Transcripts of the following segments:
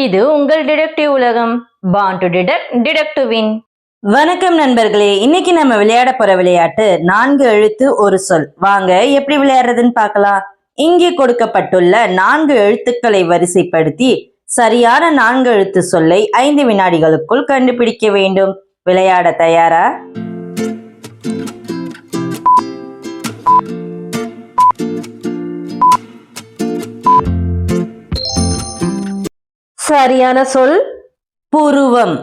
இது உங்கள் டிடெக்டிவ் உலகம். Born to detect detect win வணக்கம் நண்பர்களே இன்னைக்கு நம்ம விளையாட போற விளையாட்டு நான்கு எழுத்து ஒரு சொல். வாங்க எப்படி விளையாடுறதுன்னு பார்க்கலாம். இங்கே கொடுக்கப்பட்டுள்ள நான்கு எழுத்துக்களை வரிசைப்படுத்தி சரியான நான்கு எழுத்து சொல்லை ஐந்து வினாடிகளுக்குள் கண்டுபிடிக்க வேண்டும். விளையாட தயாரா? சரியான சொல் புருவம்.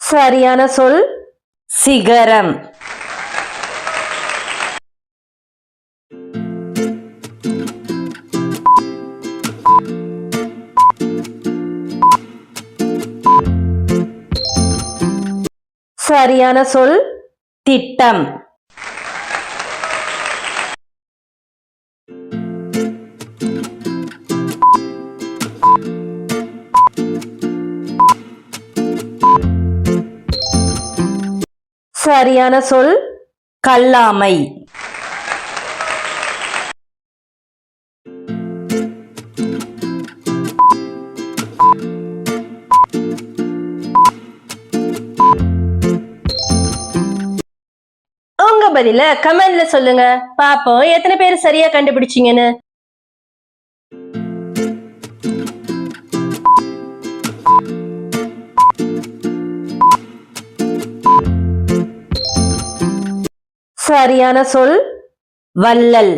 சரியான சொல் சிகரம். சரியான சொல் திட்டம். சரியான சொல் கல்லாமை. பதில கமெண்ட்ல சொல்லுங்க. பாப்போம் எத்தனை பேர் சரியா கண்டுபிடிச்சீங்கன்னு. சரியான சொல் வள்ளல்.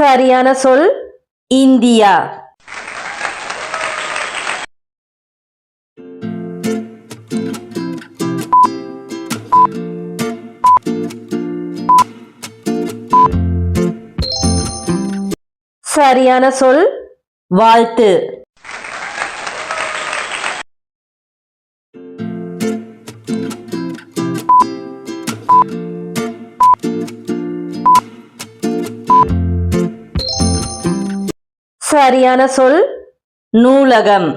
சரியான சொல் இந்தியா. சரியான சொல் வாழ்த்து. சரியான சொல் நூலகம்.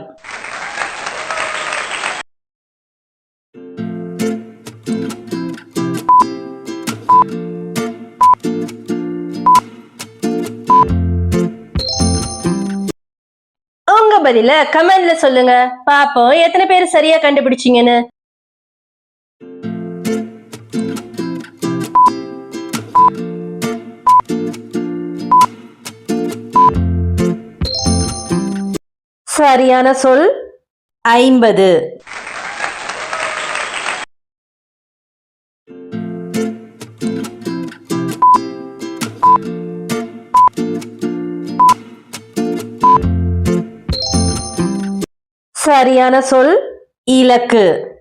உங்க பதில கமெண்ட்ல சொல்லுங்க. பாப்போம் எத்தனை பேர் சரியா கண்டுபிடிச்சீங்கன்னு. சரியான சொல் ஐம்பது. சரியான சொல் இலக்கு.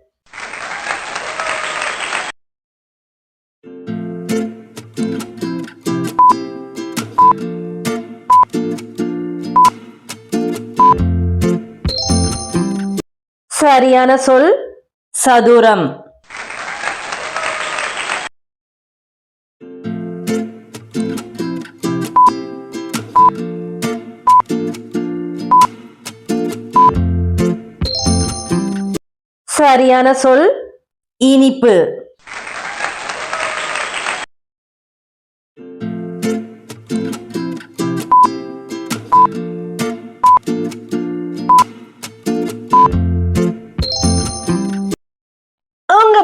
சரியான சொல் சதுரம். சரியான சொல் இனிப்பு.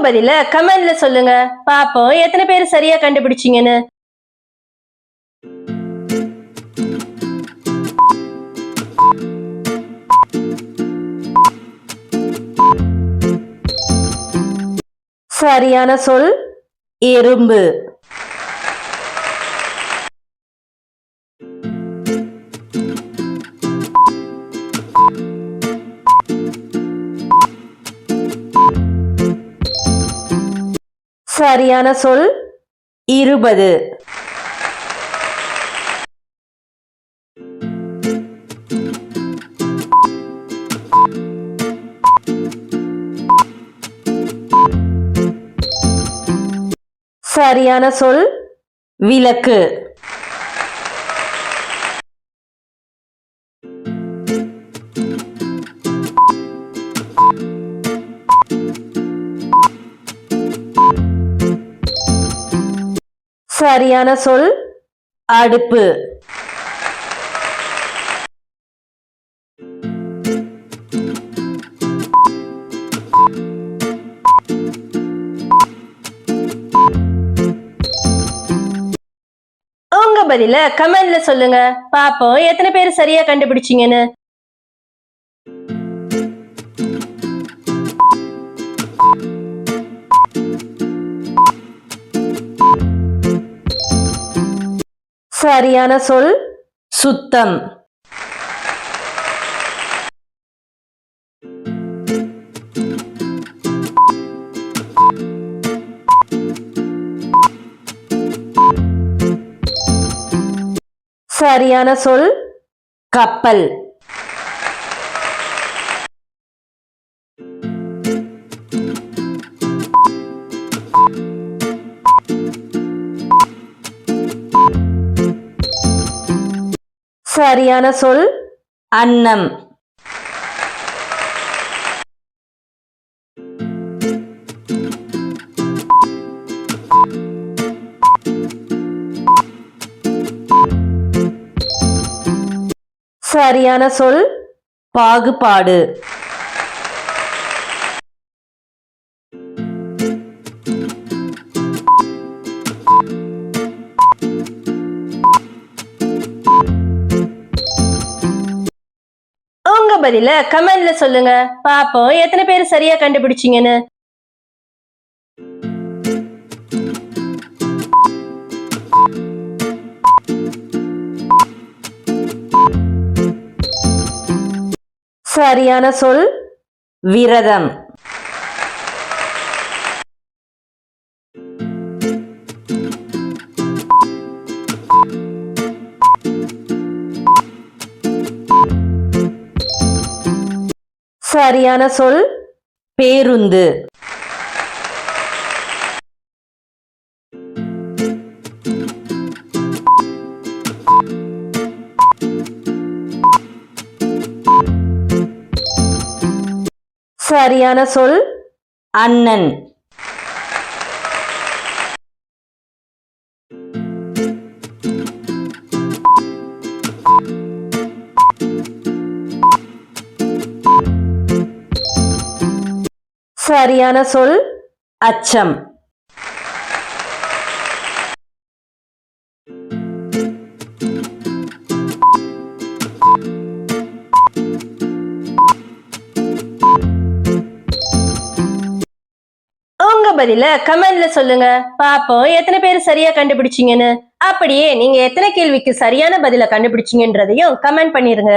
பதில கமெண்ட்ல சொல்லுங்க. பாப்போம் எத்தனை பேர் சரியா கண்டுபிடிச்சீங்கன்னு. சரியான சொல் எறும்பு. சரியான சொல் இருபது. சரியான சொல் விளக்கு. சரியான சொல்? அடுப்பு. உங்க பதில கமெண்ட்ல சொல்லுங்க. பாப்போம். எத்தனை பேர் சரியா கண்டுபிடிச்சீங்கன்னு? சரியான சொல் சுத்தம். சரியான சொல் கப்பல். சரியான சொல் அன்னம். சரியான சொல் பாகுபாடு. பதில கமெண்ட்ல சொல்லுங்க. பாப்போம் எத்தனை பேர் சரியா கண்டுபிடிச்சீங்கன்னு. சரியான சொல் விரதம். சரியான சொல் பேருந்து. சரியான சொல் அண்ணன். சரியான சொல் அச்சம். உங்க பதில கமெண்ட்ல சொல்லுங்க. பாப்போம் எத்தனை பேர் சரியா கண்டுபிடிச்சீங்கன்னு. அப்படியே நீங்க எத்தனை கேள்விக்கு சரியான பதில கண்டுபிடிச்சீங்கன்றதையும் கமெண்ட் பண்ணிருங்க.